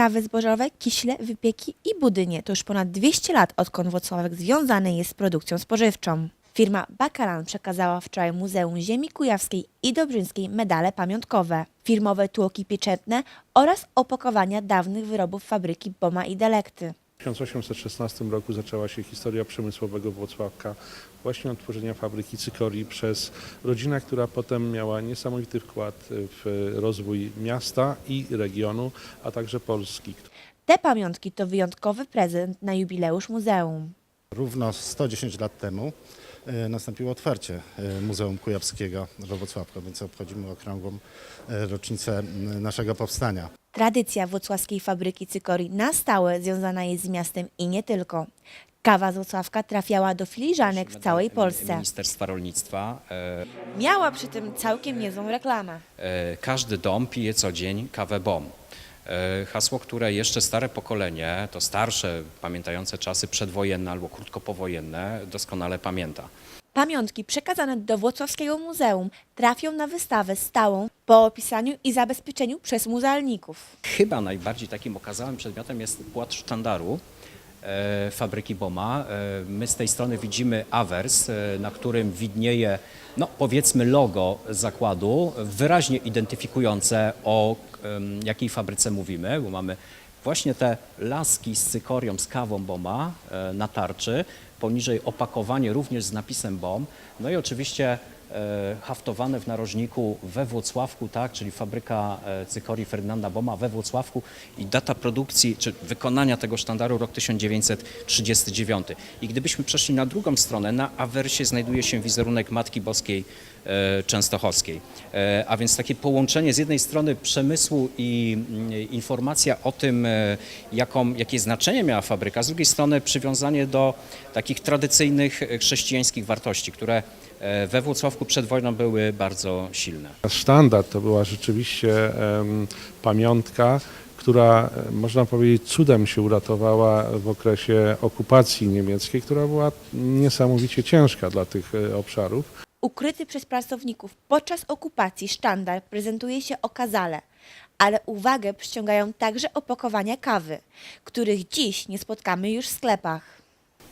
kawy zbożowe, kiśle, wypieki i budynie. To już ponad 200 lat, odkąd Włocławek związany jest z produkcją spożywczą. Firma Bakalan przekazała wczoraj Muzeum Ziemi Kujawskiej i Dobrzyńskiej medale pamiątkowe, firmowe tłoki pieczętne oraz opakowania dawnych wyrobów fabryki Boma i Delekty. W 1816 roku zaczęła się historia przemysłowego Włocławka, właśnie od tworzenia fabryki cykorii przez rodzinę, która potem miała niesamowity wkład w rozwój miasta i regionu, a także Polski. Te pamiątki to wyjątkowy prezent na jubileusz muzeum. Równo 110 lat temu nastąpiło otwarcie e, Muzeum Kujawskiego we Wrocławku, więc obchodzimy okrągłą e, rocznicę naszego powstania. Tradycja włocławskiej fabryki cykorii na stałe związana jest z miastem i nie tylko. Kawa z Włocławka trafiała do filiżanek w całej Polsce. Ministerstwa Rolnictwa. E, Miała przy tym całkiem niezłą reklamę. e, Każdy dom pije co dzień kawę BOM. E, Hasło, które jeszcze stare pokolenie, to starsze, pamiętające czasy przedwojenne albo krótko powojenne, doskonale pamięta. Pamiątki przekazane do Włocławskiego Muzeum trafią na wystawę stałą po opisaniu i zabezpieczeniu przez muzealników. Chyba najbardziej takim okazałym przedmiotem jest płat sztandaru fabryki Boma. E, my z tej strony widzimy awers, e, na którym widnieje, no powiedzmy logo zakładu, wyraźnie identyfikujące o jakiej fabryce mówimy, bo mamy właśnie te laski z cykorią, z kawą Boma e, na tarczy, poniżej opakowanie również z napisem BOM, no i oczywiście e, haftowane w narożniku we Włocławku, tak, czyli fabryka e, cykorii Ferdynanda Boma we Włocławku i data produkcji czy wykonania tego sztandaru rok 1939. I gdybyśmy przeszli na drugą stronę, na awersie znajduje się wizerunek Matki Boskiej e, Częstochowskiej. E, A więc takie połączenie z jednej strony przemysłu i mm, informacja o tym, e, jaką, jakie znaczenie miała fabryka, z drugiej strony przywiązanie do takich tradycyjnych e, chrześcijańskich wartości, które e, we Włocławku przed wojną były bardzo silne. Sztandar to była rzeczywiście em, pamiątka, która e, można powiedzieć cudem się uratowała w okresie okupacji niemieckiej, która była niesamowicie ciężka dla tych e, obszarów. Ukryty przez pracowników podczas okupacji sztandar prezentuje się okazale, ale uwagę przyciągają także opakowania kawy, których dziś nie spotkamy już w sklepach.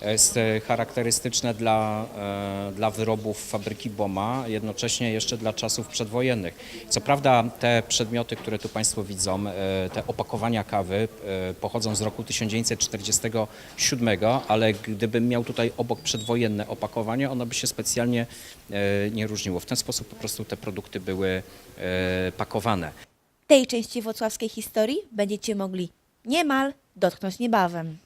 Jest e, charakterystyczne dla, e, dla wyrobów fabryki Boma, jednocześnie jeszcze dla czasów przedwojennych. Co prawda te przedmioty, które tu Państwo widzą, e, te opakowania kawy e, pochodzą z roku 1947, ale gdybym miał tutaj obok przedwojenne opakowanie, ono by się specjalnie e, nie różniło. W ten sposób po prostu te produkty były e, pakowane. Tej części włocławskiej historii będziecie mogli niemal dotknąć niebawem.